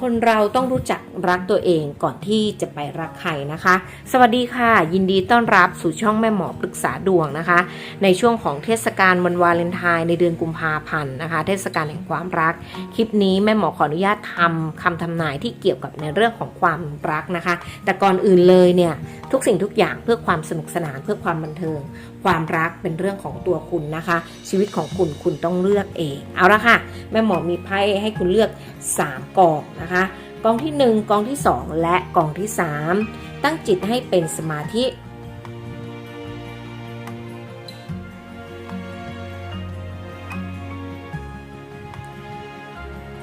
คนเราต้องรู้จักรักตัวเองก่อนที่จะไปรักใครนะคะ สวัสดีค่ะ ยินดีต้อนรับสู่ช่องแม่หมอปรึกษาดวงนะคะ ในช่วงของเทศกาลวันวาเลนไทน์ในเดือนกุมภาพันธ์นะคะ เทศกาลแห่งความรัก คลิปนี้แม่หมอขออนุญาตทำคำทำนายที่เกี่ยวกับในเรื่องของความรักนะคะ แต่ก่อนอื่นเลยเนี่ยทุกสิ่งทุกอย่างเพื่อความสนุกสนานเพื่อความบันเทิงความรักเป็นเรื่องของตัวคุณนะคะ ชีวิตของคุณคุณต้องเลือกเอง เอาละค่ะ แม่หมอมีไพ่ให้คุณเลือก 3กองนะคะกองที่ 1กองที่ 2 และกองที่ 3 ตั้งจิตให้เป็นสมาธิ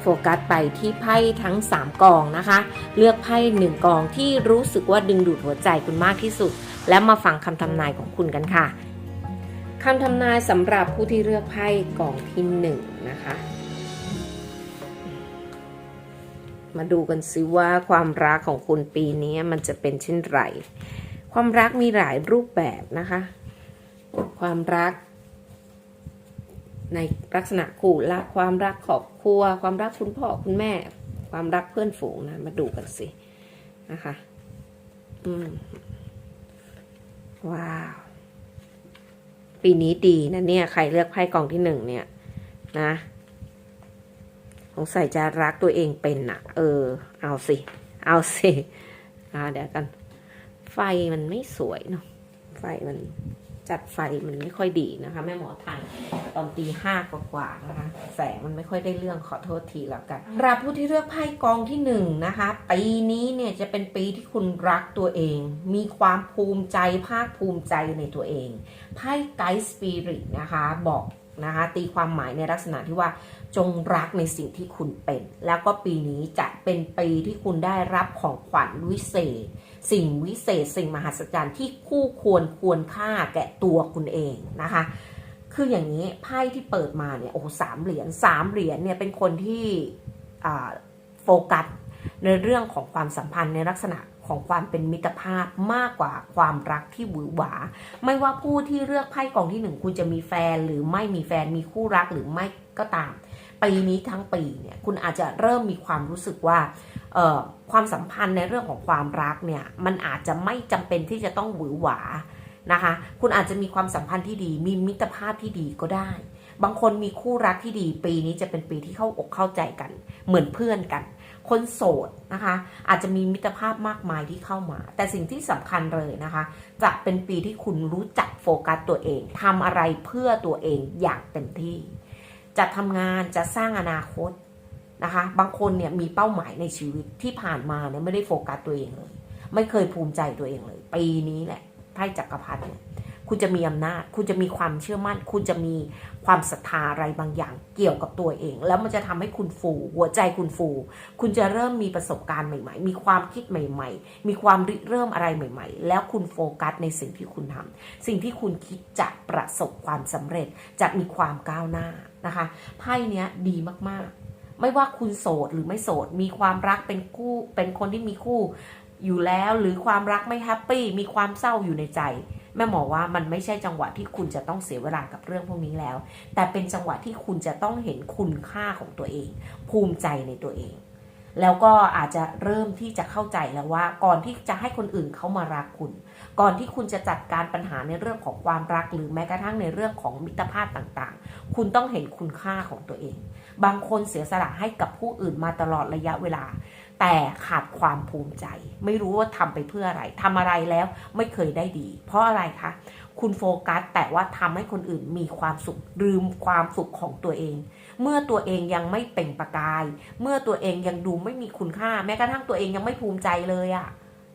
โฟกัสไปที่ไพ่ทั้ง 3 กองนะคะ เลือกไพ่หนึ่งกองที่รู้สึกว่าดึงดูดหัวใจคุณมากที่สุด แล้วมาฟังคำทำนายของคุณกันค่ะ คำทำนายสำหรับผู้ที่เลือกไพ่กล่องที่หนึ่งนะคะ มาดูกันซิว่าความรักของคุณปีนี้มันจะเป็นเช่นไร ความรักมีหลายรูปแบบนะคะ ความรัก ในลักษณะคู่รักความรักครอบครัว ความรักคุณพ่อคุณแม่ ความรักเพื่อนฝูงนะ มาดูกันสินะคะ อืม ว้าว ปีนี้ดีนะเนี่ย ใครเลือกไพ่กองที่หนึ่งเนี่ย นะสงสัยจะรักตัวเองเป็นอะเออ เอาสิ เอาสิอ่าเดี๋ยวกัน ไฟมันไม่สวยเนาะไฟมัน จัดไฟมันไม่ค่อยดีนะคะ แม่หมอไทยตอนตีห้ากว่าๆนะคะ แสงมันไม่ค่อยได้เรื่องขอโทษทีแล้วกันรับผู้ที่เลือกไพ่กองที่หนึ่งนะคะ ปีนี้เนี่ยจะเป็นปีที่คุณรักตัวเอง มีความภูมิใจภาคภูมิใจในตัวเองไพ่ไกด์สปิริตนะคะบอกนะคะตีความหมายในลักษณะที่ว่าจงรักในสิ่งที่คุณเป็น แล้วก็ปีนี้จะเป็นปีที่คุณได้รับของขวัญวิเศษ สิ่งวิเศษสิ่งมหัศจรรย์ที่คู่ควรควรค่าแก่ตัวคุณเองนะคะ คืออย่างนี้ไพ่ที่เปิดมาเนี่ยโอ้สามเหรียญสามเหรียญเนี่ยเป็นคนที่โฟกัสในเรื่องของความสัมพันธ์ในลักษณะของความเป็นมิตรภาพมากกว่าความรักที่หวือหวา ไม่ว่าผู้ที่เลือกไพ่กองที่หนึ่งคุณจะมีแฟนหรือไม่มีแฟนมีคู่รักหรือไม่ก็ตามปีนี้ทั้งปีเนี่ยคุณอาจจะเริ่มมีความรู้สึกว่า ความสัมพันธ์ในเรื่องของความรักเนี่ยมันอาจจะไม่จำเป็นที่จะต้องหวือหวานะคะ คุณอาจจะมีความสัมพันธ์ที่ดี มีมิตรภาพที่ดีก็ได้ บางคนมีคู่รักที่ดี ปีนี้จะเป็นปีที่เข้าอกเข้าใจกัน เหมือนเพื่อนกัน คนโสดนะคะ อาจจะมีมิตรภาพมากมายที่เข้ามา แต่สิ่งที่สำคัญเลยนะคะ จะเป็นปีที่คุณรู้จักโฟกัสตัวเองทำอะไรเพื่อตัวเองอย่างเต็มที่ จะทำงานจะสร้างอนาคต นะคะบางคนเนี่ยมีเป้าหมายในชีวิตที่ผ่านมาเนี่ยไม่ได้โฟกัสตัวเองเลย ไม่เคยภูมิใจตัวเองเลยปีนี้แหละไพ่จักรพรรดิเนี่ยคุณจะมีอำนาจ คุณจะมีความเชื่อมั่น คุณจะมีความศรัทธาอะไรบางอย่างเกี่ยวกับตัวเอง แล้วมันจะทำให้คุณฟู หัวใจคุณฟู คุณจะเริ่มมีประสบการณ์ใหม่ ๆ มีความคิดใหม่ ๆ มีความริเริ่มอะไรใหม่ ๆ แล้วคุณโฟกัสในสิ่งที่คุณทำสิ่งที่คุณคิดจะประสบความสำเร็จ จะมีความก้าวหน้านะคะ ไพ่เนี้ยดีมากๆ ไม่ว่าคุณโสดหรือไม่โสด มีความรักเป็นคู่ เป็นคนที่มีคู่อยู่แล้วหรือความรักไม่แฮปปี้มีความเศร้าอยู่ในใจ แม่หมอว่ามันไม่ใช่จังหวะที่คุณจะต้องเสียเวลากับเรื่องพวกนี้แล้ว แต่เป็นจังหวะที่คุณจะต้องเห็นคุณค่าของตัวเอง ภูมิใจในตัวเอง แล้วก็อาจจะเริ่มที่จะเข้าใจแล้วว่า ก่อนที่จะให้คนอื่นเขามารักคุณ ก่อนที่คุณจะจัดการปัญหาในเรื่องของความรัก หรือแม้กระทั่งในเรื่องของมิตรภาพต่างๆ คุณต้องเห็นคุณค่าของตัวเอง บางคนเสียสละให้กับผู้อื่นมาตลอดระยะเวลา แต่ขาดความภูมิใจ ไม่รู้ว่าทำไปเพื่ออะไรทำอะไรแล้วไม่เคยได้ดี เพราะอะไรคะ คุณโฟกัสแต่ว่าทำให้คนอื่นมีความสุขลืมความสุขของตัวเอง เมื่อตัวเองยังไม่เปล่งประกาย เมื่อตัวเองยังดูไม่มีคุณค่า แม้กระทั่งตัวเองยังไม่ภูมิใจเลยอะ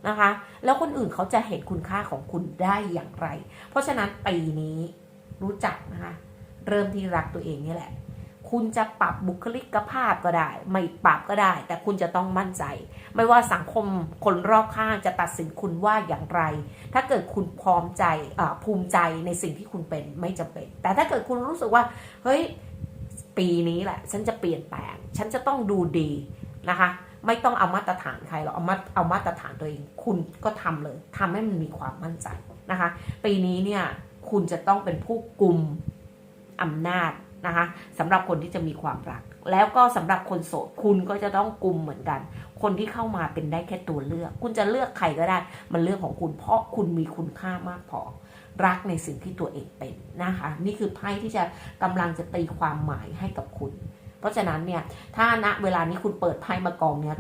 นะคะแล้วคนอื่นเขาจะเห็นคุณค่าของคุณได้อย่างไร เพราะฉะนั้นปีนี้รู้จักนะคะ เริ่มที่รักตัวเองนี่แหละ คุณจะปรับบุคลิกภาพก็ได้ ไม่ปรับก็ได้ แต่คุณจะต้องมั่นใจ ไม่ว่าสังคมคนรอบข้างจะตัดสินคุณว่าอย่างไร ถ้าเกิดคุณพร้อมใจภูมิใจในสิ่งที่คุณเป็นไม่จำเป็น แต่ถ้าเกิดคุณรู้สึกว่า เฮ้ย ปีนี้แหละ ฉันจะเปลี่ยนแปลง ฉันจะต้องดูดีนะคะ ไม่ต้องเอามาตรฐานใครหรอกเอามาเอามาตรฐานตัวเอง คุณก็ทำเลยทำให้มันมีความมั่นใจนะคะ ปีนี้เนี่ยคุณจะต้องเป็นผู้กลุ่มอำนาจ นะคะสำหรับคนที่จะมีความรัก แล้วก็สำหรับคนโสดคุณก็จะต้องกลุ่มเหมือนกัน คนที่เข้ามาเป็นได้แค่ตัวเลือก คุณจะเลือกใครก็ได้ มันเรื่องของคุณเพราะคุณมีคุณค่ามากพอรักในสิ่งที่ตัวเองเป็นนะคะ นี่คือไพ่ที่จะกำลังจะตีความหมายให้กับคุณ เพราะฉะนั้นเนี่ยถ้าณเวลานี้คุณเปิดไพ่มากองเนี้ย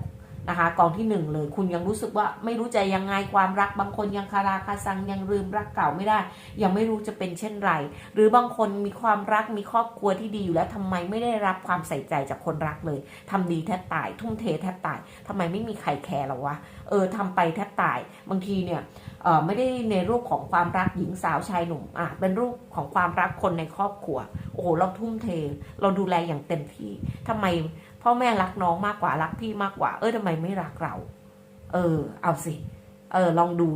นะคะกองที่หนึ่งเลยคุณยังรู้สึกว่าไม่รู้ใจยังไงความรัก บางคนยังคาราคาซังยังลืมรักเก่าไม่ได้ ยังไม่รู้จะเป็นเช่นไร หรือบางคนมีความรักมีครอบครัวที่ดีอยู่แล้วทำไมไม่ได้รับความใส่ใจจากคนรักเลยทำดีแทบตาย ทุ่มเทแทบตายทำไมไม่มีใครแคร์เราวะเออทำไปแทบตาย บางทีเนี่ยเออไม่ได้ในรูปของความรักหญิงสาวชายหนุ่มอะเป็นรูปของความรักคนในครอบครัวโอ้โหเราทุ่มเท เราดูแลอย่างเต็มที่ทำไม พ่อแม่รักน้องมากกว่ารักพี่มากกว่า เออทำไมไม่รักเรา เออ เอาสิ เออ ลองดู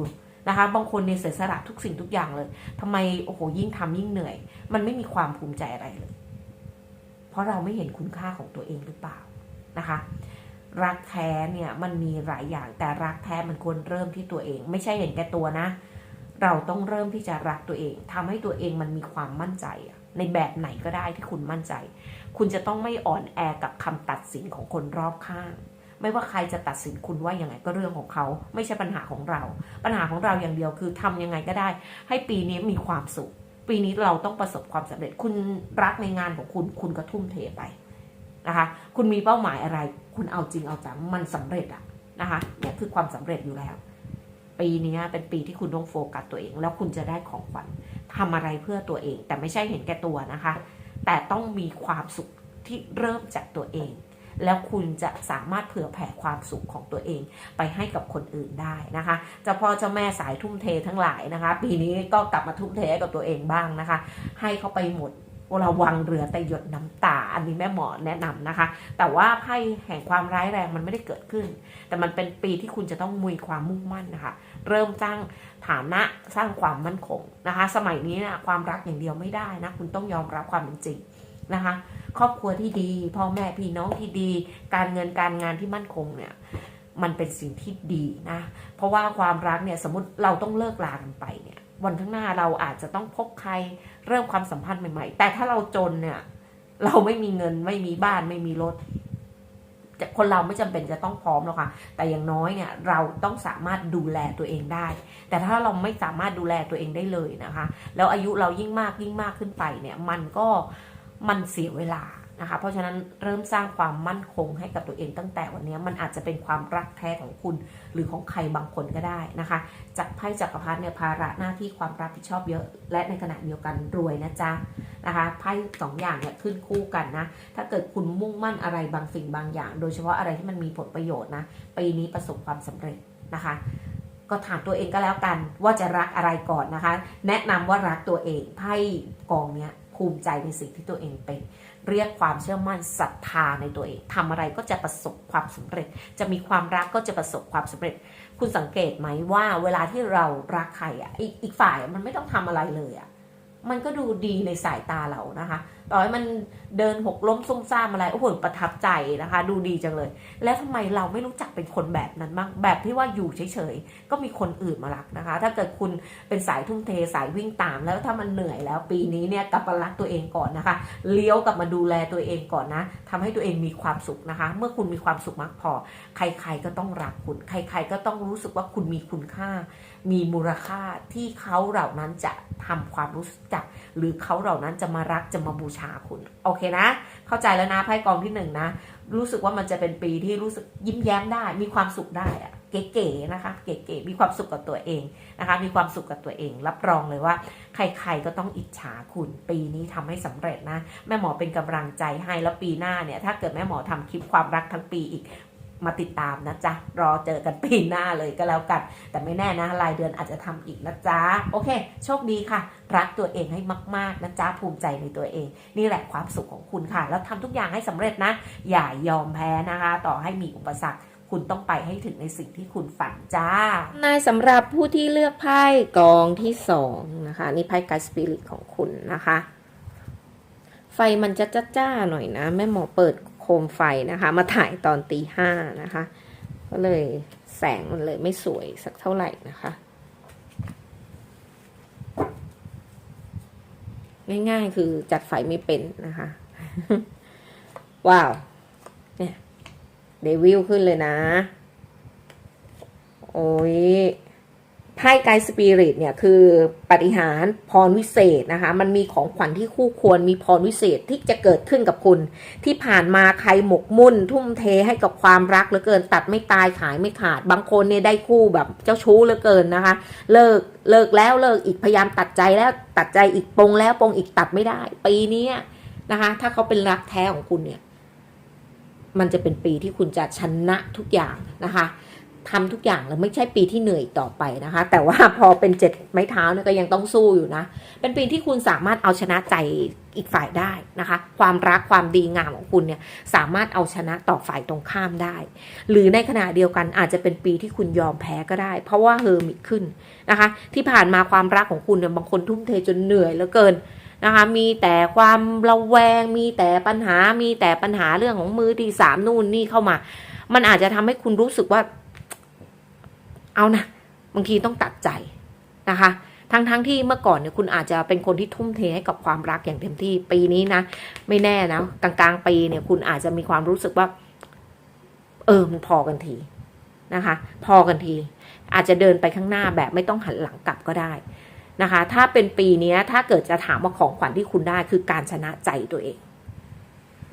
นะคะ บางคนเนี่ยเสียสละทุกสิ่งทุกอย่างเลยทำไมโอ้โหยิ่งทำยิ่งเหนื่อย มันไม่มีความภูมิใจอะไรเลย เพราะเราไม่เห็นคุณค่าของตัวเองหรือเปล่านะคะ รักแท้เนี่ยมันมีหลายอย่างแต่รักแท้มันควรเริ่มที่ตัวเอง ไม่ใช่เห็นแก่ตัวนะ เราต้องเริ่มที่จะรักตัวเองทำให้ตัวเองมันมีความมั่นใจอะในแบบไหนก็ได้ที่คุณมั่นใจ คุณจะต้องไม่อ่อนแอกับคำตัดสินของคนรอบข้าง ไม่ว่าใครจะตัดสินคุณว่าอย่างไงก็เรื่องของเขา ไม่ใช่ปัญหาของเรา ปัญหาของเราอย่างเดียวคือทำยังไงก็ได้ ให้ปีนี้มีความสุข ปีนี้เราต้องประสบความสำเร็จ คุณรักในงานของคุณ คุณก็ทุ่มเทไปนะคะ คุณมีเป้าหมายอะไร คุณเอาจริงเอาจังมันสำเร็จอะนะคะเนี่ยคือความสำเร็จอยู่แล้ว ปีนี้เป็นปีที่คุณต้องโฟกัสตัวเอง แล้วคุณจะได้ของขวัญทำอะไรเพื่อตัวเอง แต่ไม่ใช่เห็นแก่ตัวนะคะ แต่ต้องมีความสุขที่เริ่มจากตัวเอง แล้วคุณจะสามารถเผื่อแผ่ความสุขของตัวเองไปให้กับคนอื่นได้นะคะเจ้าพ่อเจ้าแม่สายทุ่มเททั้งหลายนะคะ ปีนี้ก็กลับมาทุ่มเทให้กับตัวเองบ้างนะคะ ให้เขาไปหมด ระวังเรือแต่หยดน้ำตา อันนี้แม่หมอแนะนำนะคะ แต่ว่าไพ่แห่งความร้ายแรงมันไม่ได้เกิดขึ้น แต่มันเป็นปีที่คุณจะต้องมุยความมุ่งมั่นนะคะ เริ่มสร้างฐานะสร้างความมั่นคงนะคะ สมัยนี้นะความรักอย่างเดียวไม่ได้นะ คุณต้องยอมรับความเป็นจริงนะคะ ครอบครัวที่ดีพ่อแม่พี่น้องที่ดี การเงินการงานที่มั่นคงเนี่ยมันเป็นสิ่งที่ดีนะ เพราะว่าความรักเนี่ยสมมติเราต้องเลิกลากันไปเนี่ย วันข้างหน้าเราอาจจะต้องพบใครเริ่มความสัมพันธ์ใหม่ ๆ แต่ถ้าเราจนเนี่ย เราไม่มีเงินไม่มีบ้านไม่มีรถคนเราไม่จำเป็นจะต้องพร้อมหรอกค่ะ แต่อย่างน้อยเนี่ยเราต้องสามารถดูแลตัวเองได้ แต่ถ้าเราไม่สามารถดูแลตัวเองได้เลยนะคะ แล้วอายุเรายิ่งมากยิ่งมากขึ้นไปเนี่ย มันก็มันเสียเวลา นะคะ เพราะฉะนั้นเริ่มสร้างความมั่นคงให้กับตัวเองตั้งแต่วันนี้มันอาจจะเป็นความรักแท้ของคุณ หรือของใครบางคนก็ได้นะคะ จากไพ่จักรพรรดิเนี่ยภาระหน้าที่ความรับผิดชอบเยอะ และในขณะเดียวกันรวยนะจ๊ะนะคะไพ่สองอย่างเนี่ยขึ้นคู่กันนะ ถ้าเกิดคุณมุ่งมั่นอะไรบางสิ่งบางอย่าง โดยเฉพาะอะไรที่มันมีผลประโยชน์นะปีนี้ประสบความสำเร็จนะคะ ก็ถามตัวเองก็แล้วกันว่าจะรักอะไรก่อนนะคะ แนะนำว่ารักตัวเองไพ่กองเนี้ยภูมิใจในสิ่งที่ตัวเองเป็น เรียกความเชื่อมั่นศรัทธาในตัวเองทำอะไรก็จะประสบความสำเร็จ จะมีความรักก็จะประสบความสำเร็จ คุณสังเกตไหมว่าเวลาที่เรารักใครอะอีกอีกฝ่ายมันไม่ต้องทำอะไรเลยอะมันก็ดูดีในสายตาเรานะคะ ต่อให้มันเดินหกล้มซุ่มซ่ามอะไรโอ้โหประทับใจนะคะ ดูดีจังเลย แล้วทำไมเราไม่รู้จักเป็นคนแบบนั้นบ้างแบบที่ว่าอยู่เฉยๆก็มีคนอื่นมารักนะคะ ถ้าเกิดคุณเป็นสายทุ่มเทสายวิ่งตาม แล้วถ้ามันเหนื่อยแล้วปีนี้เนี่ยกลับมารักตัวเองก่อนนะคะ เลี้ยวกลับมาดูแลตัวเองก่อนนะทำให้ตัวเองมีความสุขนะคะ เมื่อคุณมีความสุขมากพอ ใครๆก็ต้องรักคุณ ใครๆก็ต้องรู้สึกว่าคุณมีคุณค่า มีมูลค่าที่เขาเหล่านั้นจะทำความรู้จัก หรือเขาเหล่านั้นจะมารักจะมาบูชาคุณ โอเคนะ เข้าใจแล้วนะไพ่กองที่หนึ่งนะ รู้สึกว่ามันจะเป็นปีที่รู้สึกยิ้มแย้มได้ มีความสุขได้อะเก๋ๆนะคะ เก๋ๆมีความสุขกับตัวเองนะคะ มีความสุขกับตัวเอง รับรองเลยว่า ใครๆก็ต้องอิจฉาคุณ ปีนี้ทำให้สำเร็จนะ แม่หมอเป็นกำลังใจให้ แล้วปีหน้าเนี่ย ถ้าเกิดแม่หมอทำคลิปความรักทั้งปีอีก มาติดตามนะจ๊ะ รอเจอกันปีหน้าเลยก็แล้วกัน แต่ไม่แน่นะรายเดือนอาจจะทำอีกนะจ๊ะ โอเค โชคดีค่ะ รักตัวเองให้มาก ๆ นะจ๊ะ ภูมิใจในตัวเอง นี่แหละความสุขของคุณค่ะ แล้วทำทุกอย่างให้สำเร็จนะ อย่ายอมแพ้นะคะ ต่อให้มีอุปสรรคคุณต้องไปให้ถึงในสิ่งที่คุณฝันจ้า นายสำหรับผู้ที่เลือกไพ่กองที่สองนะคะ นี่ไพ่กด์สปิริตของคุณนะคะ ไฟมันจะจ้าๆหน่อยนะ แม่หมอเปิด คมไฟนะคะ มาถ่ายตอนตีห้านะคะ ก็เลยแสงมันเลยไม่สวยสักเท่าไหร่นะคะง่ายๆ คือจัดไฟไม่เป็นนะคะ ว้าว เนี่ยเดวิลขึ้นเลยนะ โอ้ย ไพ่ไกด์สปิริตเนี่ยคือปฏิหารพรวิเศษนะคะ มันมีของขวัญที่คู่ควรมีพรวิเศษที่จะเกิดขึ้นกับคุณ ที่ผ่านมาใครหมกมุ่น ทุ่มเทให้กับความรักเหลือเกิน ตัดไม่ตายขายไม่ขาด บางคนเนี่ยได้คู่แบบเจ้าชู้เหลือเกินนะคะ เลิกเลิกแล้วเลิกอีกพยายามตัดใจแล้วตัดใจอีกปงแล้วปงอีกตัดไม่ได้ ปีนี้นะคะ ถ้าเขาเป็นรักแท้ของคุณเนี่ย มันจะเป็นปีที่คุณจะชนะทุกอย่างนะคะ ทำทุกอย่างแล้วไม่ใช่ปีที่เหนื่อยต่อไปนะคะ แต่ว่าพอเป็นเจ็ดไม้เท้าเนี่ยก็ยังต้องสู้อยู่นะ เป็นปีที่คุณสามารถเอาชนะใจอีกฝ่ายได้นะคะ ความรักความดีงามของคุณเนี่ยสามารถเอาชนะต่อฝ่ายตรงข้ามได้ หรือในขณะเดียวกันอาจจะเป็นปีที่คุณยอมแพ้ก็ได้ เพราะว่าเฮอร์มิตขึ้นนะคะ ที่ผ่านมาความรักของคุณเนี่ยบางคนทุ่มเทจนเหนื่อยเหลือเกินนะคะมีแต่ความระแวง มีแต่ปัญหามีแต่ปัญหาเรื่องของมือที่สามนู่นนี่เข้ามา มันอาจจะทำให้คุณรู้สึกว่า เอานะบางทีต้องตัดใจนะคะ ทั้งๆทที่เมื่อก่อนเนี่ยคุณอาจจะเป็นคนที่ทุ่มเทให้กับความรักอย่างเต็มที่ปีนี้นะ ไม่แน่นะกลางๆปีเนี่ยคุณอาจจะมีความรู้สึกว่า เออมันพอกันทีนะคะ พอกันที อาจจะเดินไปข้างหน้าแบบไม่ต้องหันหลังกลับก็ได้นะคะ ถ้าเป็นปีนี้ถ้าเกิดจะถามว่าของขวัญที่คุณได้คือการชนะใจตัวเอง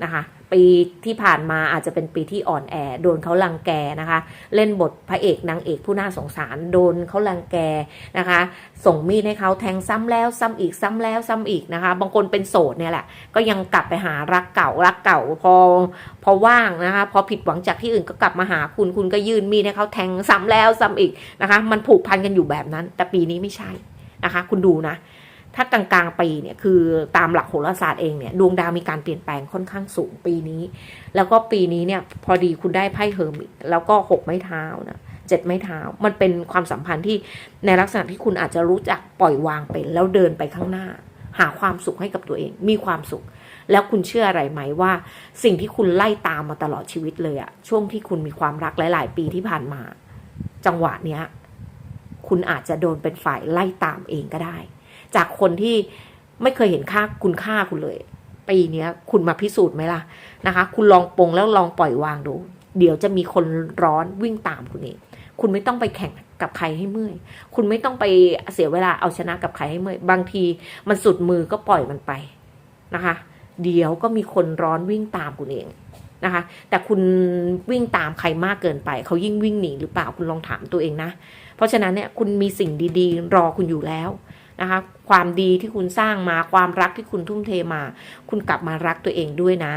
นะคะ ปีที่ผ่านมาอาจจะเป็นปีที่อ่อนแอ โดนเขาลังแกนะคะ เล่นบทพระเอกนางเอกผู้น่าสงสาร โดนเขาลังแกนะคะ ส่งมีดให้เขาแทงซ้ำแล้วซ้ำอีกซ้ำแล้วซ้ำอีกนะคะ บางคนเป็นโสดเนี่ยแหละ ก็ยังกลับไปหารักเก่ารักเก่าพอพอว่างนะคะ พอผิดหวังจากที่อื่นก็กลับมาหาคุณคุณก็ยื่นมีดให้เขาแทงซ้ำแล้วซ้ำอีกนะคะ มันผูกพันกันอยู่แบบนั้น แต่ปีนี้ไม่ใช่นะคะ คุณดูนะ ถ้ากลางๆปีเนี่ยคือตามหลักโหราศาสตร์เองเนี่ยดวงดาวมีการเปลี่ยนแปลงค่อนข้างสูงปีนี้ แล้วก็ปีนี้เนี่ยพอดีคุณได้ไพ่เฮอร์มิตแล้วก็หกไม้เท้านะเจ็ดไม้เท้า มันเป็นความสัมพันธ์ที่ในลักษณะที่คุณอาจจะรู้จักปล่อยวางเป็น แล้วเดินไปข้างหน้า หาความสุขให้กับตัวเอง มีความสุข แล้วคุณเชื่ออะไรไหมว่า สิ่งที่คุณไล่ตามมาตลอดชีวิตเลยอะช่วงที่คุณมีความรักหลาย ๆ ปีที่ผ่านมา จังหวะเนี้ยคุณอาจจะโดนเป็นฝ่ายไล่ตามเองก็ได้ จากคนที่ไม่เคยเห็นค่าคุณค่าคุณเลย ปีนี้คุณมาพิสูจน์ไหมล่ะนะคะ คุณลองปลงแล้วลองปล่อยวางดู เดี๋ยวจะมีคนร้อนวิ่งตามคุณเองคุณไม่ต้องไปแข่งกับใครให้เมื่อย คุณไม่ต้องไปเสียเวลาเอาชนะกับใครให้เมื่อย บางทีมันสุดมือก็ปล่อยมันไปนะคะ เดี๋ยวก็มีคนร้อนวิ่งตามคุณเองนะคะ แต่คุณวิ่งตามใครมากเกินไป เขายิ่งวิ่งหนีหรือเปล่าคุณลองถามตัวเองนะ เพราะฉะนั้นเนี่ยคุณมีสิ่งดีๆ รอคุณอยู่แล้ว นะคะความดีที่คุณสร้างมาความรักที่คุณทุ่มเทมา คุณกลับมารักตัวเองด้วยนะ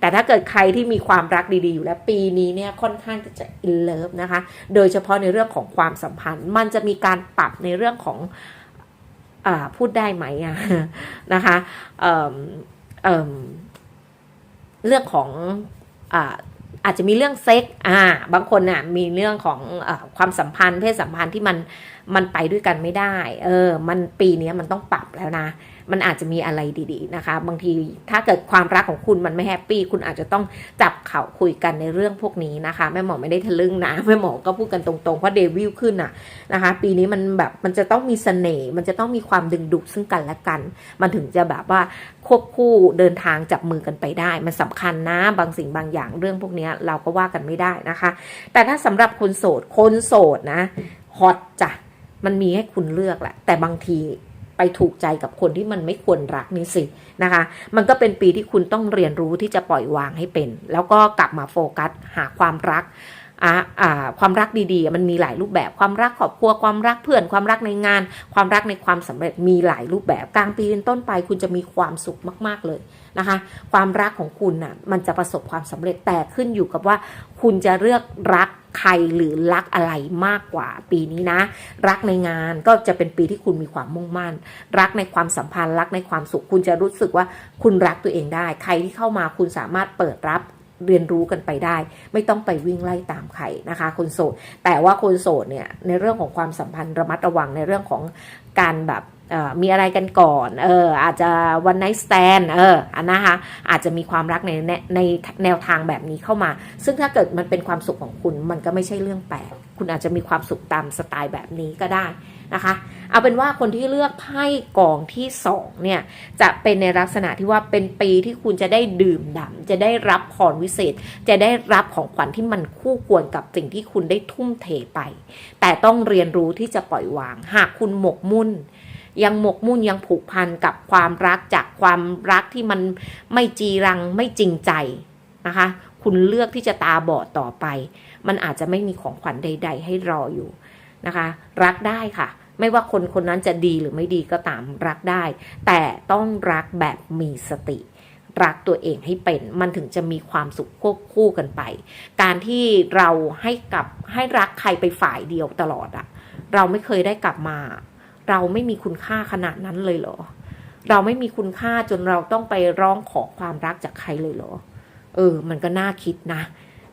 แต่ถ้าเกิดใครที่มีความรักดีๆอยู่แล้วปีนี้เนี่ยค่อนข้างจะอินเลิฟนะคะโดยเฉพาะในเรื่องของความสัมพันธ์ มันจะมีการปรับในเรื่องของอาพูดได้ไหมอะนะคะเอ่อเอ่อเรื่องของอ่า อาจจะมีเรื่องเซ็กอ่า บางคนน่ะมีเรื่องของอความสัมพันธ์เพศสัมพันธ์ที่มันมันไปด้วยกันไม่ได้ เออ มันปีนี้มันต้องปรับแล้วนะ มันอาจจะมีอะไรดีๆนะคะ บางทีถ้าเกิดความรักของคุณมันไม่แฮปปี้คุณอาจจะต้องจับเข่าคุยกันในเรื่องพวกนี้นะคะ แม่หมอไม่ได้ทะลึ่งนะแม่หมอก็พูดกันตรงๆเพราะเดวิลขึ้นอะนะคะ ปีนี้มันแบบมันจะต้องมีเสน่ห์มันจะต้องมีความดึงดูดซึ่งกันและกัน มันถึงจะแบบว่าควบคู่เดินทางจับมือกันไปได้ มันสำคัญนะบางสิ่งบางอย่างเรื่องพวกนี้เราก็ว่ากันไม่ได้นะคะ แต่ถ้าสำหรับคนโสดคนโสดนะฮอตจ้ะมันมีให้คุณเลือกแหละแต่บางที ไปถูกใจกับคนที่มันไม่ควรรักนี่สินะคะ มันก็เป็นปีที่คุณต้องเรียนรู้ที่จะปล่อยวางให้เป็น แล้วก็กลับมาโฟกัสหาความรักความรักดีๆ มันมีหลายรูปแบบความรักครอบครัวความรักเพื่อนความรักในงาน ความรักในความสำเร็จมีหลายรูปแบบกลางปีเป็นต้นไป คุณจะมีความสุขมากๆเลยนะคะ ความรักของคุณน่ะมันจะประสบความสำเร็จแต่ขึ้นอยู่กับว่า คุณจะเลือกรัก ใครหรือรักอะไรมากกว่าปีนี้นะ รักในงานก็จะเป็นปีที่คุณมีความมุ่งมั่น รักในความสัมพันธ์รักในความสุขคุณจะรู้สึกว่าคุณรักตัวเองได้ ใครที่เข้ามาคุณสามารถเปิดรับเรียนรู้กันไปได้ ไม่ต้องไปวิ่งไล่ตามใครนะคะคนโสดแต่ว่าคนโสดเนี่ยในเรื่องของความสัมพันธ์ระมัดระวังในเรื่องของการแบบ มีอะไรกันก่อน เอออาจจะวันไน t ์สแตนเอออันนะคะอาจจะมีความรักในในในแนวทางแบบนี้เข้ามา ซึ่งถ้าเกิดมันเป็นความสุขของคุณมันก็ไม่ใช่เรื่องแปลก คุณอาจจะมีความสุขตามสไตล์แบบนี้ก็ได้นะคะ เอาเป็นว่าคนที่เลือกไพ่กองที่สองเนี่ยจะเป็นในลักษณะที่ว่าเป็นปีที่คุณจะได้ดื่มด่ำจะได้รับพรวิเศษ จะได้รับของขวัญที่มันคู่ควรกับสิ่งที่คุณได้ทุ่มเทไป แต่ต้องเรียนรู้ที่จะปล่อยวาง หากคุณหมกมุ่น ยังหมกมุ่นยังผูกพันกับความรักจากความรักที่มันไม่จีรังไม่จริงใจนะคะ คุณเลือกที่จะตาบอดต่อไป มันอาจจะไม่มีของขวัญใด ๆ ให้รออยู่นะคะ รักได้ค่ะ ไม่ว่าคนคนนั้นจะดีหรือไม่ดีก็ตามรักได้ แต่ต้องรักแบบมีสติรักตัวเองให้เป็นมันถึงจะมีความสุขควบคู่กันไป การที่เราให้กับให้รักใครไปฝ่ายเดียวตลอดอะเราไม่เคยได้กลับมา เราไม่มีคุณค่าขนาดนั้นเลยเหรอ เราไม่มีคุณค่าจนเราต้องไปร้องขอความรักจากใครเลยเหรอ เออ มันก็น่าคิดนะ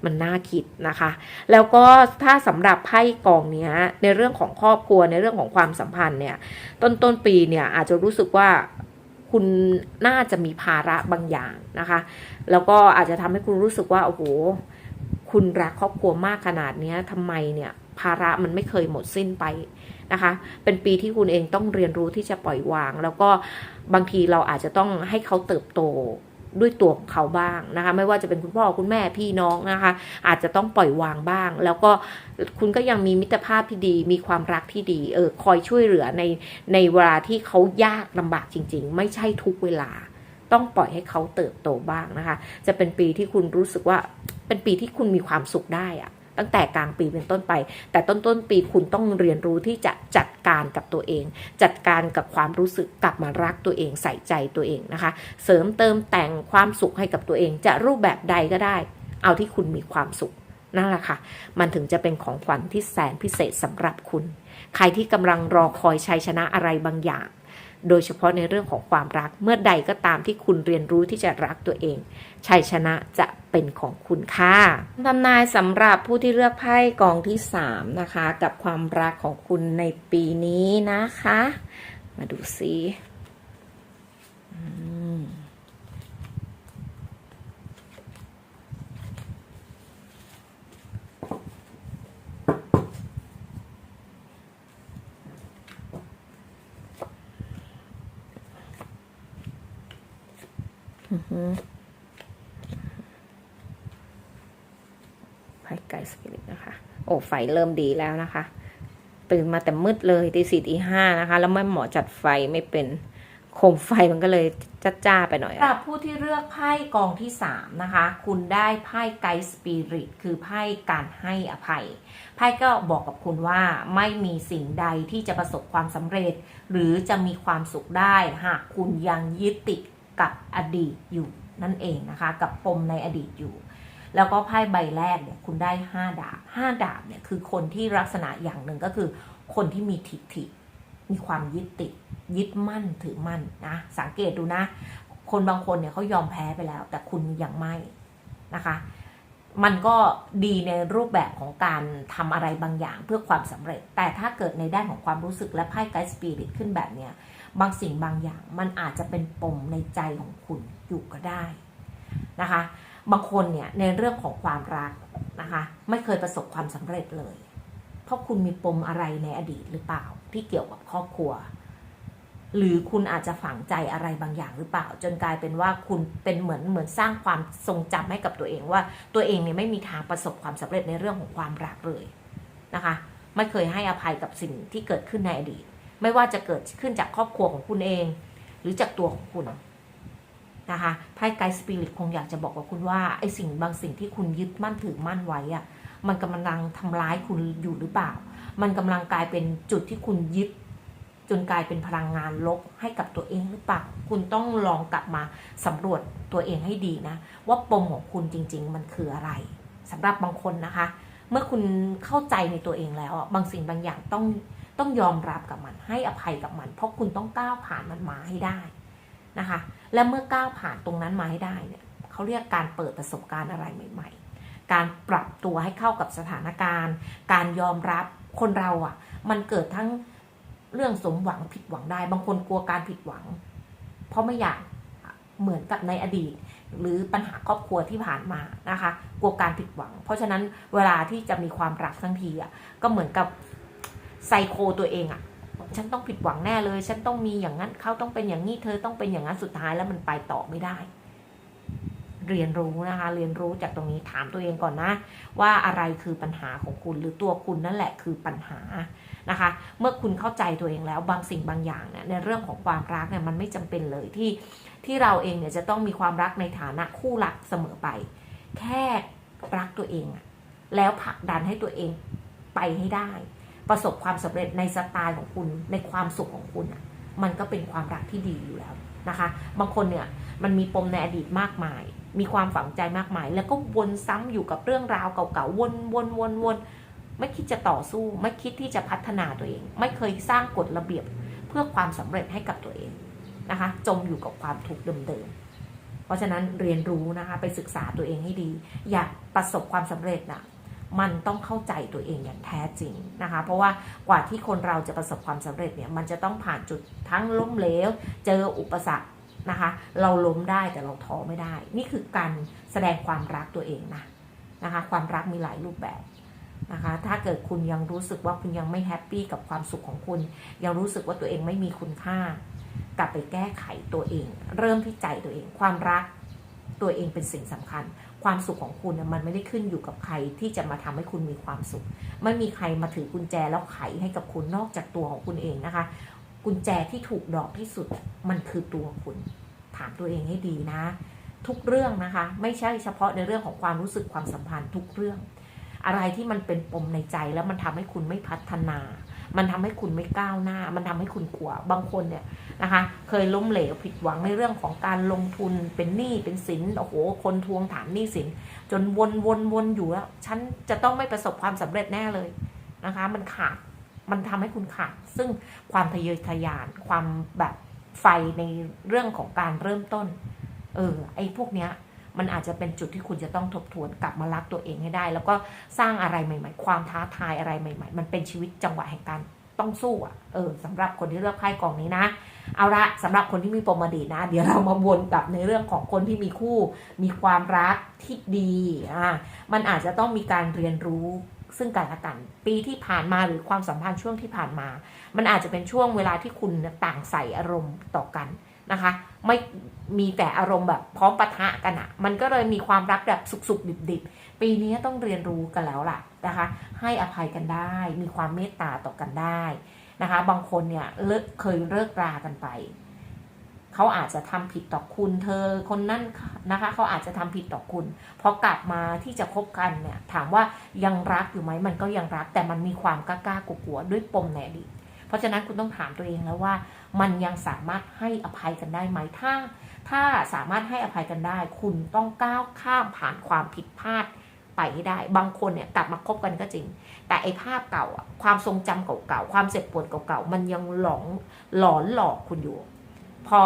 มันน่าคิดนะคะ แล้วก็ถ้าสำหรับไพ่กองเนี้ย ในเรื่องของครอบครัวในเรื่องของความสัมพันธ์เนี่ย ต้นต้นปีเนี่ยอาจจะรู้สึกว่าคุณน่าจะมีภาระบางอย่างนะคะ แล้วก็อาจจะทำให้คุณรู้สึกว่าโอ้โหคุณรักครอบครัวมากขนาดเนี้ยทำไมเนี่ย ภาระมันไม่เคยหมดสิ้นไปนะคะ เป็นปีที่คุณเองต้องเรียนรู้ที่จะปล่อยวาง แล้วก็บางทีเราอาจจะต้องให้เขาเติบโตด้วยตัวของเขาบ้างนะคะ ไม่ว่าจะเป็นคุณพ่อคุณแม่พี่น้องนะคะ อาจจะต้องปล่อยวางบ้าง แล้วก็คุณก็ยังมีมิตรภาพที่ดี มีความรักที่ดีเออคอยช่วยเหลือในในเวลาที่เขายากลำบากจริง ๆ ไม่ใช่ทุกเวลา ต้องปล่อยให้เขาเติบโตบ้างนะคะ จะเป็นปีที่คุณรู้สึกว่าเป็นปีที่คุณมีความสุขได้อะ ตั้งแต่กลางปีเป็นต้นไป แต่ต้นต้นปีคุณต้องเรียนรู้ที่จะจัดการกับตัวเอง จัดการกับความรู้สึกกลับมารักตัวเองใส่ใจตัวเองนะคะ เสริมเติมแต่งความสุขให้กับตัวเอง จะรูปแบบใดก็ได้ เอาที่คุณมีความสุขนั่นแหละค่ะ มันถึงจะเป็นของขวัญที่แสนพิเศษสำหรับคุณ ใครที่กำลังรอคอยชัยชนะอะไรบางอย่าง โดยเฉพาะในเรื่องของความรัก เมื่อใดก็ตามที่คุณเรียนรู้ที่จะรักตัวเอง ชัยชนะจะเป็นของคุณค่ะทำนายสำหรับผู้ที่เลือกไพ่กองที่ 3 นะคะ กับความรักของคุณในปีนี้นะคะ มาดูซิอืม ไพ่ไก่สปิริตนะคะ โอ้ไฟเริ่มดีแล้วนะคะ ตื่นมาแต่มืดเลยตีสี่ตีห้านะคะ แล้วแม่หมอจัดไฟไม่เป็นโคมไฟมันก็เลยจ้าจ้าๆไปหน่อยสำหรับผู้ที่เลือกไพ่กองที่สามนะคะ คุณได้ไพ่ไกด์สปิริตคือไพ่การให้อภัย ไพ่ก็บอกกับคุณว่าไม่มีสิ่งใดที่จะประสบความสำเร็จ หรือจะมีความสุขได้ หากคุณยังยึดติด กับอดีตอยู่นั่นเองนะคะ กับปมในอดีตอยู่ แล้วก็ไพ่ใบแรกเนี่ยคุณได้ห้าดาบห้าดาบเนี่ยคือคนที่ลักษณะอย่างหนึ่งก็คือ คนที่มีทิฐิมีความยึดติดยึดมั่นถือมั่นนะสังเกตดูนะ คนบางคนเนี่ยเขายอมแพ้ไปแล้ว แต่คุณยังไม่นะคะ มันก็ดีในรูปแบบของการทำอะไรบางอย่างเพื่อความสำเร็จ แต่ถ้าเกิดในด้านของความรู้สึกและไพ่ไกด์สปิริตขึ้นแบบเนี้ย บางสิ่งบางอย่างมันอาจจะเป็นปมในใจของคุณอยู่ก็ได้นะคะ บางคนเนี่ยในเรื่องของความรักนะคะ ไม่เคยประสบความสำเร็จเลย เพราะคุณมีปมอะไรในอดีตหรือเปล่า ที่เกี่ยวกับครอบครัว หรือคุณอาจจะฝังใจอะไรบางอย่างหรือเปล่า จนกลายเป็นว่าคุณเป็นเหมือนเหมือนสร้างความทรงจำให้กับตัวเองว่าตัวเองเนี่ยไม่มีทางประสบความสำเร็จในเรื่องของความรักเลยนะคะ ไม่เคยให้อภัยกับสิ่งที่เกิดขึ้นในอดีต ไม่ว่าจะเกิดขึ้นจากครอบครัวของคุณเอง หรือจากตัวของคุณนะคะไพ่ไกด์สปิริตคงอยากจะบอกกับคุณว่าไอ้สิ่งบางสิ่งที่คุณยึดมั่นถือมั่นไว้อะมันกำลังทำร้ายคุณอยู่หรือเปล่า มันกำลังกลายเป็นจุดที่คุณยึด จนกลายเป็นพลังงานลบให้กับตัวเองหรือเปล่า คุณต้องลองกลับมาสำรวจตัวเองให้ดีนะ ว่าปมของคุณจริง ๆ มันคืออะไรสำหรับบางคนนะคะ เมื่อคุณเข้าใจในตัวเองแล้วอะบางสิ่งบางอย่างต้อง ต้องยอมรับกับมันให้อภัยกับมัน เพราะคุณต้องก้าวผ่านมันมาให้ได้นะคะ และเมื่อก้าวผ่านตรงนั้นมาให้ได้เนี่ยเขาเรียกการเปิดประสบการณ์อะไรใหม่ ๆ การปรับตัวให้เข้ากับสถานการณ์ การยอมรับคนเราอะ่ะ มันเกิดทั้งเรื่องสมหวังผิดหวังได้ บางคนกลัวการผิดหวัง เพราะไม่อยากเหมือนกับในอดีต หรือปัญหาครอบครัวที่ผ่านมานะคะ กลัวการผิดหวัง เพราะฉะนั้นเวลาที่จะมีความรักทั้งทีอะก็เหมือนกับ ไซโคตัวเองอะฉันต้องผิดหวังแน่เลย ฉันต้องมีอย่างนั้นเขาต้องเป็นอย่างนี้เธอต้องเป็นอย่างนั้นสุดท้ายแล้วมันไปต่อไม่ได้ เรียนรู้นะคะ เรียนรู้จากตรงนี้ถามตัวเองก่อนนะ ว่าอะไรคือปัญหาของคุณหรือตัวคุณนั่นแหละคือปัญหานะคะ เมื่อคุณเข้าใจตัวเองแล้วบางสิ่งบางอย่างเนี่ยในเรื่องของความรักเนี่ยมันไม่จำเป็นเลยที่ที่เราเองเนี่ยจะต้องมีความรักในฐานะคู่รักเสมอไป แค่รักตัวเองแล้วผลักดันให้ตัวเองไปให้ได้ ประสบความสำเร็จในสไตล์ของคุณในความสุขของคุณอะมันก็เป็นความรักที่ดีอยู่แล้วนะคะ บางคนเนี่ยมันมีปมในอดีตมากมาย มีความฝังใจมากมาย แล้วก็วนซ้ำอยู่กับเรื่องราวเก่าๆวนวนวนวนไม่คิดจะต่อสู้ ไม่คิดที่จะพัฒนาตัวเอง ไม่เคยสร้างกฎระเบียบเพื่อความสำเร็จให้กับตัวเองนะคะ จมอยู่กับความทุกข์เดิมๆเพราะฉะนั้นเรียนรู้นะคะไปศึกษาตัวเองให้ดี อยากประสบความสำเร็จนะ มันต้องเข้าใจตัวเองอย่างแท้จริงนะคะ เพราะว่ากว่าที่คนเราจะประสบความสำเร็จเนี่ยมันจะต้องผ่านจุดทั้งล้มเหลว เจออุปสรรคนะคะ เราล้มได้แต่เราท้อไม่ได้ นี่คือการแสดงความรักตัวเองนะนะคะ ความรักมีหลายรูปแบบนะคะ ถ้าเกิดคุณยังรู้สึกว่าคุณยังไม่แฮปปี้กับความสุขของคุณ ยังรู้สึกว่าตัวเองไม่มีคุณค่า กลับไปแก้ไขตัวเอง เริ่มที่ใจตัวเอง ความรัก ตัวเองเป็นสิ่งสำคัญ ความสุขของคุณมันไม่ได้ขึ้นอยู่กับใครที่จะมาทำให้คุณมีความสุข ไม่มีใครมาถือกุญแจแล้วไขให้กับคุณนอกจากตัวของคุณเองนะคะ กุญแจที่ถูกดอกที่สุดมันคือตัวคุณ ถามตัวเองให้ดีนะ ทุกเรื่องนะคะ ไม่ใช่เฉพาะในเรื่องของความรู้สึกความสัมพันธ์ทุกเรื่อง อะไรที่มันเป็นปมในใจแล้วมันทำให้คุณไม่พัฒนา มันทำให้คุณไม่ก้าวหน้า มันทำให้คุณกลัวบางคนเนี่ยนะคะ เคยล้มเหลวผิดหวังในเรื่องของการลงทุนเป็นหนี้เป็นสินโอ้โหคนทวงถามหนี้สิน จนวนวนวนอยู่แล้วฉันจะต้องไม่ประสบความสำเร็จแน่เลยนะคะ มันขาดมันทำให้คุณขาดซึ่งความทะเยอทะยานความแบบไฟในเรื่องของการเริ่มต้น เออไอ้พวกเนี้ย มันอาจจะเป็นจุดที่คุณจะต้องทบทวนกลับมารักตัวเองให้ได้ แล้วก็สร้างอะไรใหม่ ๆ ความท้าทายอะไรใหม่ ๆ มันเป็นชีวิตจังหวะแห่งการต้องสู้อะเออสำหรับคนที่เลือกไพ่กองนี้นะ เอาละสำหรับคนที่มีปมอดีตนะ เดี๋ยวเรามาวนกลับในเรื่องของคนที่มีคู่ มีความรักที่ดีอ่ามันอาจจะต้องมีการเรียนรู้ซึ่งกันและกัน ปีที่ผ่านมาหรือความสัมพันธ์ช่วงที่ผ่านมา มันอาจจะเป็นช่วงเวลาที่คุณต่างใส่อารมณ์ต่อกันนะคะ ไม่มีแต่อารมณ์แบบพร้อมปะทะกันอะมันก็เลยมีความรักแบบสุกๆดิบๆ ปีนี้ต้องเรียนรู้กันแล้วล่ะนะคะ ให้อภัยกันได้ มีความเมตตาต่อกันได้นะคะ บางคนเนี่ยเลิกเคยเลิกรากันไป เขาอาจจะทำผิดต่อคุณเธอคนนั้นนะคะ เขาอาจจะทำผิดต่อคุณพอกลับมาที่จะคบกันเนี่ยถามว่ายังรักอยู่ไหมมันก็ยังรักแต่มันมีความกล้ากลัวๆด้วยปมในอดีต เพราะฉะนั้นคุณต้องถามตัวเองแล้วว่า มันยังสามารถให้อภัยกันได้ไหมถ้า ถ้าสามารถให้อภัยกันได้ คุณต้องก้าวข้ามผ่านความผิดพลาดไปให้ได้ บางคนเนี่ยกลับมาคบกันก็จริง แต่ไอ้ภาพเก่าความทรงจำเก่าๆความเจ็บปวดเก่าๆมันยังหลงหลอนหลอกคุณอยู่ พอ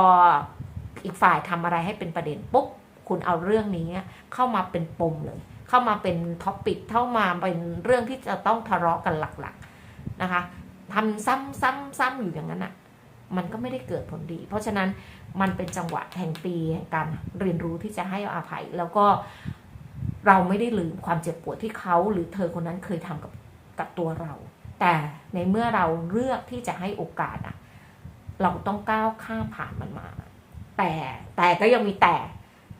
อีกฝ่ายทำอะไรให้เป็นประเด็นปุ๊บคุณเอาเรื่องนี้เข้ามาเป็นปมเลย เข้ามาเป็นท็อปปิกเข้ามาเป็นเรื่องที่จะต้องทะเลาะกันหลักๆนะคะ ทำซ้ำๆๆอยู่อย่างนั้นอะมันก็ไม่ได้เกิดผลดี เพราะฉะนั้นมันเป็นจังหวะแห่งปีแห่งการเรียนรู้ที่จะให้อภัย แล้วก็เราไม่ได้ลืมความเจ็บปวดที่เขาหรือเธอคนนั้นเคยทำกับกับตัวเรา แต่ในเมื่อเราเลือกที่จะให้โอกาสอะเราต้องก้าวข้ามผ่านมันมา แต่แต่ก็ยังมีแต่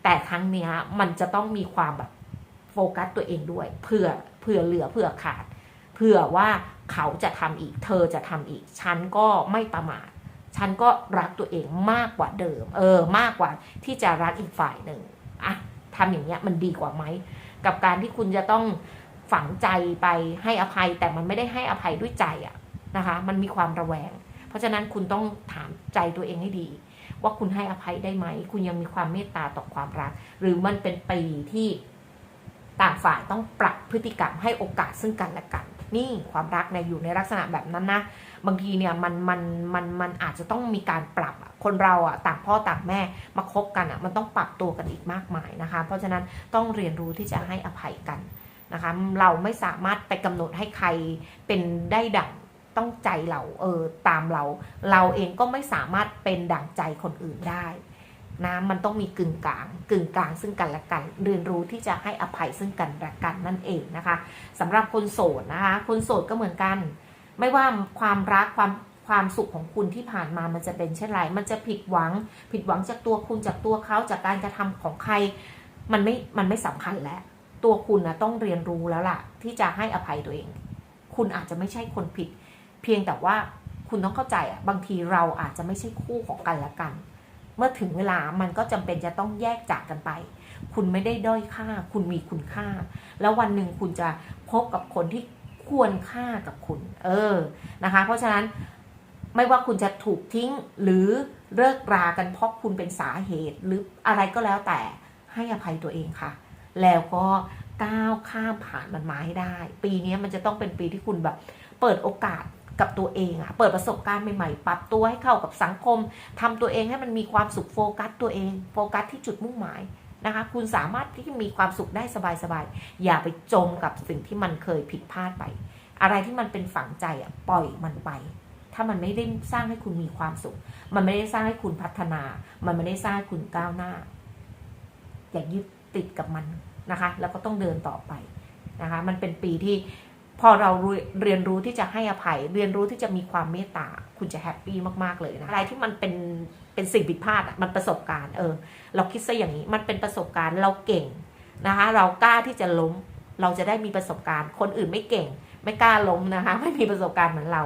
แต่ครั้งนี้มันจะต้องมีความแบบโฟกัสตัวเองด้วยเผื่อเผื่อเหลือเผื่อขาด เผื่อว่า เขาจะทำอีก เธอจะทำอีก ฉันก็ไม่ประมาท ฉันก็รักตัวเองมากกว่าเดิม เออ มากกว่าที่จะรักอีกฝ่ายหนึ่งอะทำอย่างเงี้ยมันดีกว่าไหม กับการที่คุณจะต้องฝังใจไปให้อภัย แต่มันไม่ได้ให้อภัยด้วยใจอะนะคะ มันมีความระแวง เพราะฉะนั้นคุณต้องถามใจตัวเองให้ดี ว่าคุณให้อภัยได้ไหม คุณยังมีความเมตตาต่อความรัก หรือมันเป็นปีที่ต่างฝ่ายต้องปรับพฤติกรรมให้โอกาสซึ่งกันและกัน นี่ความรักเนี่ยอยู่ในลักษณะแบบนั้นนะ บางทีเนี่ยมันมันมันมันอาจจะต้องมีการปรับคนเราอะต่างพ่อต่างแม่มาคบกันอะมันต้องปรับตัวกันอีกมากมายนะคะ เพราะฉะนั้นต้องเรียนรู้ที่จะให้อภัยกันนะคะเราไม่สามารถไปกำหนดให้ใครเป็นได้ดั่งต้องใจเราเออตามเรา เราเองก็ไม่สามารถเป็นดั่งใจคนอื่นได้ นะมันต้องมีกึ่งกลางกึ่งกลางซึ่งกันและกัน เรียนรู้ที่จะให้อภัยซึ่งกันและกันนั่นเองนะคะสำหรับคนโสดนะคะ คนโสดก็เหมือนกัน ไม่ว่าความรักความความสุขของคุณที่ผ่านมามันจะเป็นเช่นไร มันจะผิดหวัง ผิดหวังจากตัวคุณจากตัวเขาจากการกระทำของใคร มันไม่ มันไม่สำคัญแล้ว ตัวคุณนะต้องเรียนรู้แล้วล่ะ ที่จะให้อภัยตัวเอง คุณอาจจะไม่ใช่คนผิด เพียงแต่ว่าคุณต้องเข้าใจอะ บางทีเราอาจจะไม่ใช่คู่ของกันและกัน เมื่อถึงเวลามันก็จำเป็นจะต้องแยกจากกันไป คุณไม่ได้ด้อยค่า คุณมีคุณค่า แล้ววันหนึ่งคุณจะพบกับคนที่ควรค่ากับคุณ เออนะคะ เพราะฉะนั้นไม่ว่าคุณจะถูกทิ้งหรือเลิกรากันเพราะคุณเป็นสาเหตุหรืออะไรก็แล้วแต่ให้อภัยตัวเองค่ะ แล้วก็ก้าวข้ามผ่านมันมาให้ได้ ปีนี้มันจะต้องเป็นปีที่คุณแบบเปิดโอกาส กับตัวเองอะเปิดประสบการณ์ใหม่ๆ ปรับตัวให้เข้ากับสังคมทำตัวเองให้มันมีความสุขโฟกัสตัวเอง โฟกัสที่จุดมุ่งหมายนะคะ คุณสามารถที่จะมีความสุขได้สบายๆ อย่าไปจมกับสิ่งที่มันเคยผิดพลาดไป อะไรที่มันเป็นฝังใจอะปล่อยมันไป ถ้ามันไม่ได้สร้างให้คุณมีความสุข มันไม่ได้สร้างให้คุณพัฒนา มันไม่ได้สร้างให้คุณก้าวหน้า อย่ายึดติดกับมันนะคะ แล้วก็ต้องเดินต่อไปนะคะ มันเป็นปีที่ พอเราเรียนรู้ที่จะให้อภัย เรียนรู้ที่จะมีความเมตตาคุณจะแฮปปี้มากๆเลยนะอะไรที่มันเป็นเป็นสิ่งผิดพลาดมันประสบการณ์เออ เราคิดซะอย่างนี้มันเป็นประสบการณ์เราเก่งนะคะ เรากล้าที่จะล้ม เราจะได้มีประสบการณ์ คนอื่นไม่เก่ง ไม่กล้าล้มนะคะ ไม่มีประสบการณ์เหมือนเรา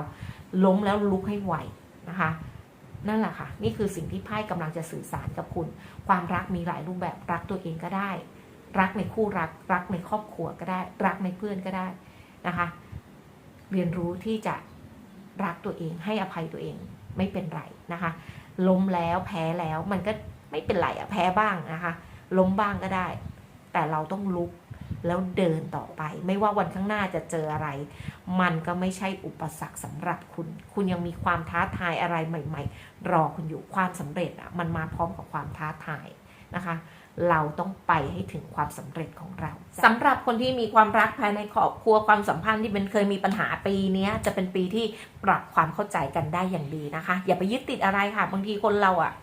ล้มแล้วลุกให้ไหวนะคะ นั่นแหละค่ะ นี่คือสิ่งที่ไพ่กำลังจะสื่อสารกับคุณ ความรักมีหลายรูปแบบรักตัวเองก็ได้ รักในคู่รัก รักในครอบครัวก็ได้ รักในเพื่อนก็ได้ นะคะ เรียนรู้ที่จะรักตัวเองให้อภัยตัวเองไม่เป็นไรนะคะ ล้มแล้วแพ้แล้วมันก็ไม่เป็นไรอะแพ้บ้างนะคะ ล้มบ้างก็ได้ แต่เราต้องลุกแล้วเดินต่อไป ไม่ว่าวันข้างหน้าจะเจออะไร มันก็ไม่ใช่อุปสรรคสำหรับคุณ คุณยังมีความท้าทายอะไรใหม่ ๆ รอคุณอยู่ความสำเร็จอะมันมาพร้อมกับความท้าทายนะคะ เราต้องไปให้ถึงความสำเร็จของเราสำหรับคนที่มีความรักภายในครอบครัวความสัมพันธ์ที่เป็นเคยมีปัญหาปีนี้จะเป็นปีที่ปรับความเข้าใจกันได้อย่างดีนะคะ อย่าไปยึดติดอะไรค่ะบางทีคนเราอะ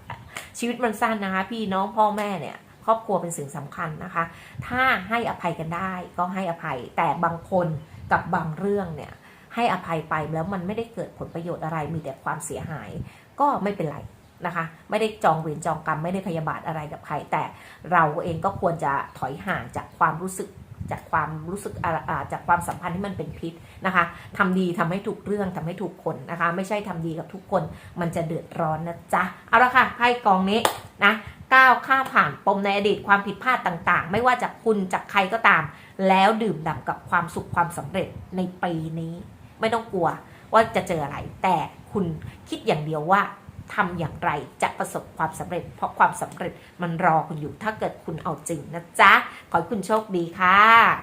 ชีวิตมันสั้นนะคะ พี่น้องพ่อแม่เนี่ยครอบครัวเป็นสิ่งสำคัญนะคะ ถ้าให้อภัยกันได้ก็ให้อภัย แต่บางคนกับบางเรื่องเนี่ยให้อภัยไปแล้วมันไม่ได้เกิดผลประโยชน์อะไรมีแต่ความเสียหาย ก็ไม่เป็นไร นะคะ ไม่ได้จองเวรจองกรรมไม่ได้พยาบาทอะไรกับใคร แต่เราเองก็ควรจะถอยห่างจากความรู้สึกจากความรู้สึกจากความสัมพันธ์ที่มันเป็นพิษนะคะทำดีทำให้ถูกเรื่องทำให้ถูกคนนะคะ ไม่ใช่ทำดีกับทุกคนมันจะเดือดร้อนนะจ๊ะ เอาละค่ะไพ่กองนี้นะก้าวข้ามผ่านปมในอดีตความผิดพลาดต่างๆ ไม่ว่าจากคุณจากใครก็ตาม แล้วดื่มด่ำกับความสุขความสำเร็จในปีนี้ ไม่ต้องกลัวว่าจะเจออะไร แต่คุณคิดอย่างเดียวว่า ทำอย่างไรจะประสบความสำเร็จ เพราะความสำเร็จมันรอคุณอยู่ถ้าเกิดคุณเอาจริงนะจ๊ะ ขอให้คุณโชคดีค่ะ